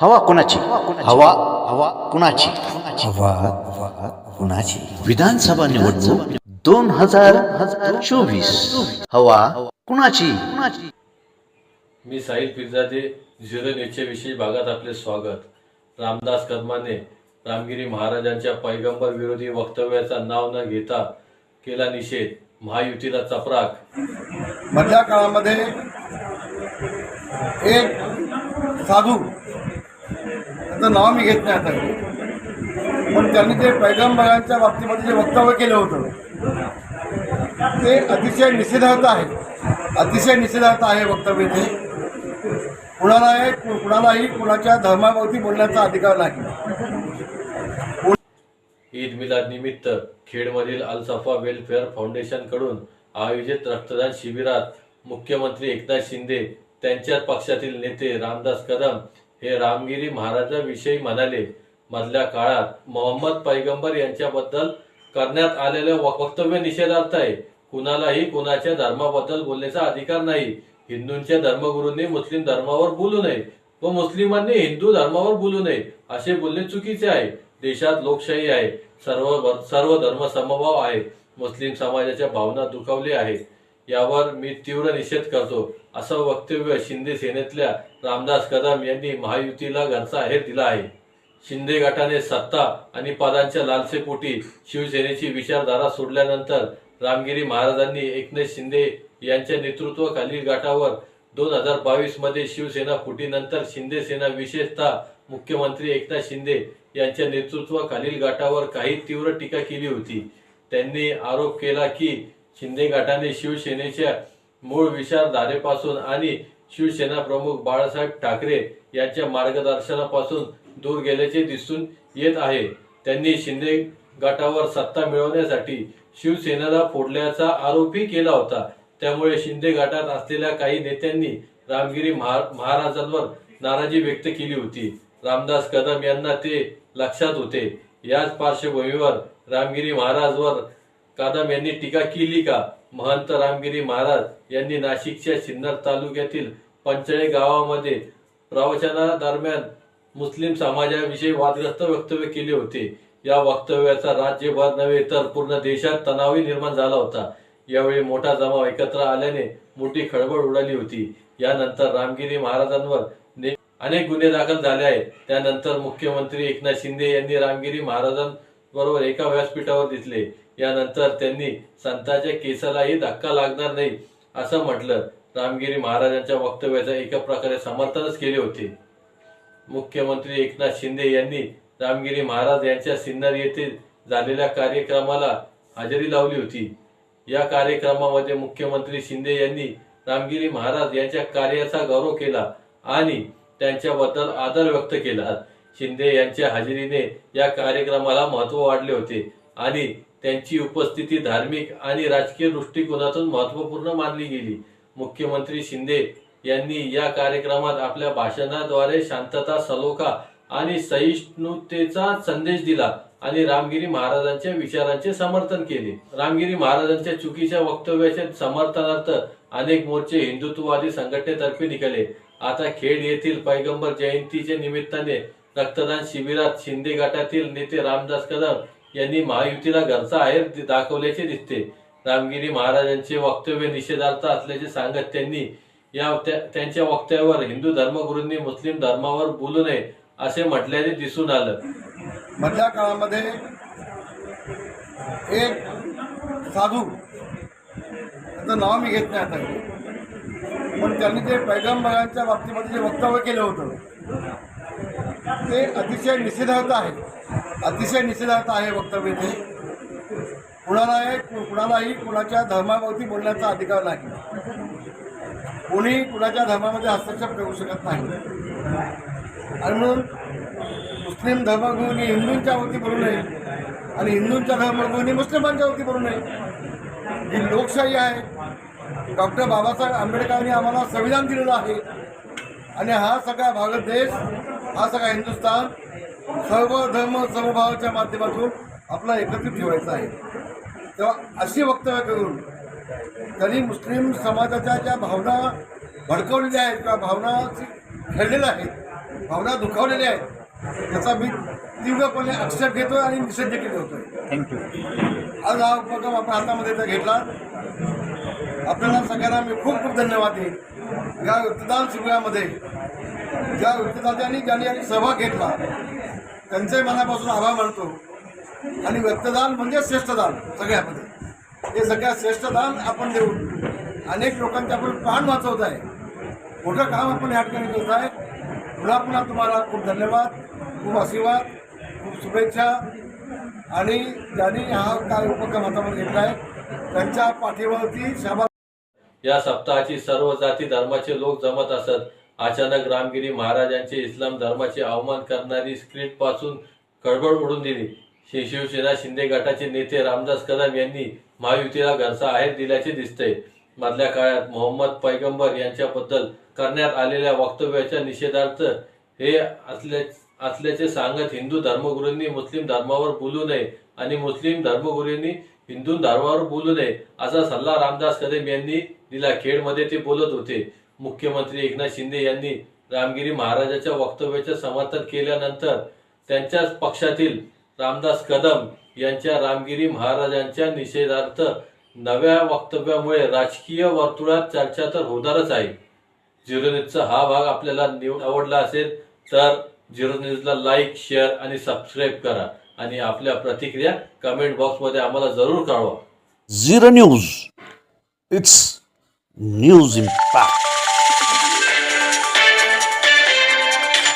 हवा कोणाची? हवा हवा कुणाची? हवा हवा कुणाची? विधानसभा निवडणूक दोन हजार चोवीस. हवा कुणाची? मी साहिल पिरजादे झिरो न्यूजच्या विषयी भागात आपले स्वागत. रामदास कदमाने रामगिरी महाराजांच्या पैगंबर विरोधी वक्तव्याचा नाव न घेता केला निषेध. महायुतीला चपराक. मधल्या काळामध्ये एक साधू त्याचं नाव मी घेत नाही आता. पण त्यांनी जे पैगंबरांच्या बाबतीमध्ये जे वक्तव्य केलं होतं ते अतिशय निषेधार्थ आहे. अतिशय निषेधार्थ आहे वक्तव्य ते. कुणालाही कुणालाही कुणाच्या धर्माभोवती बोलण्याचा अधिकार नाही. ईद मिलाद निमित्त खेडमधील अल सफा वेलफेअर फाउंडेशनकडून आयोजित रक्तदान शिबिरात मुख्यमंत्री एकनाथ शिंदे त्यांच्या पक्षातील नेते रामदास कदम हे रामगिरी महाराजाविषयी म्हणाले. मधल्या काळात मोहम्मद पैगंबर यांच्याबद्दल करण्यात आलेले वक्तव्य निषेधार्थ आहे. कुणालाही कुणाच्या धर्माबद्दल बोलण्याचा अधिकार नाही. हिंदूंच्या धर्मगुरूंनी मुस्लिम धर्मावर बोलू नये व मुस्लिमांनी हिंदू धर्मावर बोलू नये असे बोलणे चुकीचे आहे. देशात लोकशाही आहे. सर्व सर्व धर्म समभाव आहे. मुस्लिम समाजाच्या भावना दुखावली आहे यावर मी तीव्र निषेध करतो. असं वक्तव्य शिंदे सेनेतल्या रामदास कदम यांनी महायुतीला घरचा आहेर दिला आहे. शिंदे गटाने सत्ता आणि पदांच्या लालसेपोटी शिवसेनेची विचारधारा सोडल्यानंतर रामगिरी महाराजांनी एकनाथ शिंदे यांच्या नेतृत्वाखालील गटावर दोन हजार बावीसमध्ये शिवसेना फुटीनंतर शिंदे सेना विशेषतः मुख्यमंत्री एकनाथ शिंदे यांच्या नेतृत्वाखालील गटावर काही तीव्र टीका केली होती. त्यांनी आरोप केला की शिंदे गटाने शिवसेनेच्या मूळ विचारधारेपासून आणि शिवसेना प्रमुख बाळासाहेब ठाकरे यांच्या मार्गदर्शनापासून दूर गेल्याचे दिसून येत आहे. त्यांनी शिंदे गटावर सत्ता मिळवण्यासाठी शिवसेनेला फोडल्याचा आरोपही केला होता. त्यामुळे शिंदे गटात असलेल्या काही नेत्यांनी रामगिरी महा- महाराजांवर नाराजी व्यक्त केली होती. रामदास कदम यांना ते लक्षात होते. याच पार्श्वभूमीवर रामगिरी महाराजवर कादम यांनी टीका केली का? महंत रामगिरी महाराज यांनी नाशिकच्या सिन्नर तालुक्यातील पंचळे गावामध्ये प्रवचनादरम्यान मुस्लिम समाजाविषयी वादग्रस्त वक्तव्य केले होते. या वक्तव्याचा राज्यभर नव्हे तर पूर्ण देशात तणावही निर्माण झाला होता. यावेळी मोठा जमाव एकत्र आल्याने मोठी खळबळ उडाली होती. यानंतर रामगिरी महाराजांवर अनेक गुन्हे दाखल झाले आहेत. त्यानंतर मुख्यमंत्री एकनाथ शिंदे यांनी रामगिरी महाराजांबरोबर एका व्यासपीठावर दिसले. यानंतर त्यांनी संतांच्या केसालाही धक्का लागणार नाही असं म्हटलं. रामगिरी महाराजांच्या वक्तव्याचं एका प्रकारे समर्थनच केले होते. मुख्यमंत्री एकनाथ शिंदे यांनी रामगिरी महाराज यांच्या सिन्नर येथे झालेल्या कार्यक्रमाला हजेरी लावली होती. या कार्यक्रमामध्ये मुख्यमंत्री शिंदे यांनी रामगिरी महाराज यांच्या कार्याचा गौरव केला आणि त्यांच्याबद्दल आदर व्यक्त केला. शिंदे यांच्या हजेरीने या कार्यक्रमाला महत्त्व वाढले होते आणि त्यांची उपस्थिती धार्मिक आणि राजकीय दृष्टिकोनातून महत्त्वपूर्ण मानली गेली. मुख्यमंत्री शिंदे यांनी या कार्यक्रमात आपल्या भाषणाद्वारे शांतता सलोखा आणि सहिष्णुतेचा संदेश दिला आणि रामगिरी महाराजांच्या विचारांचे समर्थन केले. रामगिरी महाराजांच्या चुकीच्या वक्तव्याच्या समर्थनार्थ अनेक मोर्चे हिंदुत्ववादी संघटनेतर्फे निघाले. आता खेड येथील पैगंबर जयंतीच्या निमित्ताने रक्तदान शिबिरात शिंदे गटातील नेते रामदास कदम यांनी महायुतीला घरचा आहेर दाखवल्याचे दिसते. रामगिरी महाराजांचे वक्तव्य निषेधार्थ असल्याचे सांगत त्यांनी या त्यांच्या वक्तव्यावर हिंदू धर्मगुरूंनी मुस्लिम धर्मावर बोलू नये असे म्हटल्याने दिसून आलं. मधल्या काळामध्ये एक साधू त्याचं नाव मी घेत नाही आता. पण त्यांनी ते पैगंबरांच्या बाबतीमध्ये जे वक्तव्य केलं होतं ते अतिशय निषेधार्थ आहे. अतिशय निषेधार्थ आहे वक्तव्य ते कुणाला कुणालाही कुणाच्या धर्माभोवती बोलण्याचा अधिकार नाही. कोणी कुणाच्या धर्मामध्ये हस्तक्षेप करू शकत नाही. आणि म्हणून मुस्लिम धर्मगुरूंनी हिंदूंच्या वरती बोलू नये आणि हिंदूंच्या धर्मगुरूंनी मुस्लिमांच्या वरती बोलू नये. ही लोकशाही आहे. डॉक्टर बाबासाहेब आंबेडकरांनी आम्हाला संविधान दिलेलं आहे. आणि हा सगळा भारत देश हा सगळा हिंदुस्थान सर्व धर्म समभावाच्या माध्यमातून आपला एकत्रित ठेवायचा आहे. तेव्हा अशी वक्तव्य करून त्यांनी मुस्लिम समाजाच्या ज्या भावना भडकवलेल्या आहेत किंवा भावना खेळलेल्या आहेत भावना दुखावलेल्या आहेत त्याचा मी तीव्रपणे आक्षेप घेतो आणि निषेध देखील करतोय. थँक्यू आज हा उपक्रम आपण हातामध्ये इथं घेतला. आपल्याला सगळ्यांना मी खूप खूप धन्यवाद देईन. या रक्तदान शिबिरामध्ये ज्या व्यक्तदात्यांनी ज्यांनी यांनी सहभाग घेतला त्यांचे मनापासून आभार मानतो. आणि व्यक्तदान म्हणजे श्रेष्ठदान सगळ्यामध्ये. हे सगळ्यात श्रेष्ठदान आपण देऊन अनेक लोकांचे आपण प्राण वाचवत आहे. मोठं काम आपण या ठिकाणी करत आहे. पुन्हा पुन्हा तुम्हाला खूप धन्यवाद खूप आशीर्वाद खूप शुभेच्छा. आणि ज्यांनी हा काय उपक्रम हातामध्ये घेतला आहे त्यांच्या पाठीवरती शाबा या सप्ताहाची सर्व जाती धर्माचे लोक जमत असत. अचानक रामगिरी महाराजांचे इस्लाम धर्माचे अवमान करणारी स्क्रिप्टपासून खळबळ उडून दिली. शिवसेना शिंदे गटाचे नेते रामदास कदम यांनी महायुतीला घरचा आहेर दिल्याचे दिसते मधल्या काळात मोहम्मद पैगंबर यांच्याबद्दल करण्यात आलेल्या वक्तव्याच्या निषेधार्थ हे असल्या असल्याचे सांगत हिंदू धर्मगुरूंनी मुस्लिम धर्मावर बोलू नये आणि मुस्लिम धर्मगुरूंनी हिंदू धर्मावर बोलू नये असा सल्ला रामदास कदम यांनी दिला. खेडमध्ये ते बोलत होते. मुख्यमंत्री एकनाथ शिंदे यांनी रामगिरी महाराजाच्या वक्तव्याचे समर्थन केल्यानंतर त्यांच्याच पक्षातील रामदास कदम यांच्या रामगिरी महाराजांच्या निषेधार्थ नव्या वक्तव्यामुळे राजकीय वर्तुळात चर्चा तर होणारच आहे. झिरो न्यूजचा हा भाग आपल्याला निव- आवडला असेल तर झिरो न्यूजला लाईक शेअर आणि सबस्क्राईब करा आणि आपल्या प्रतिक्रिया कमेंट बॉक्समध्ये आम्हाला जरूर कळवा. Zero news. It's news impact.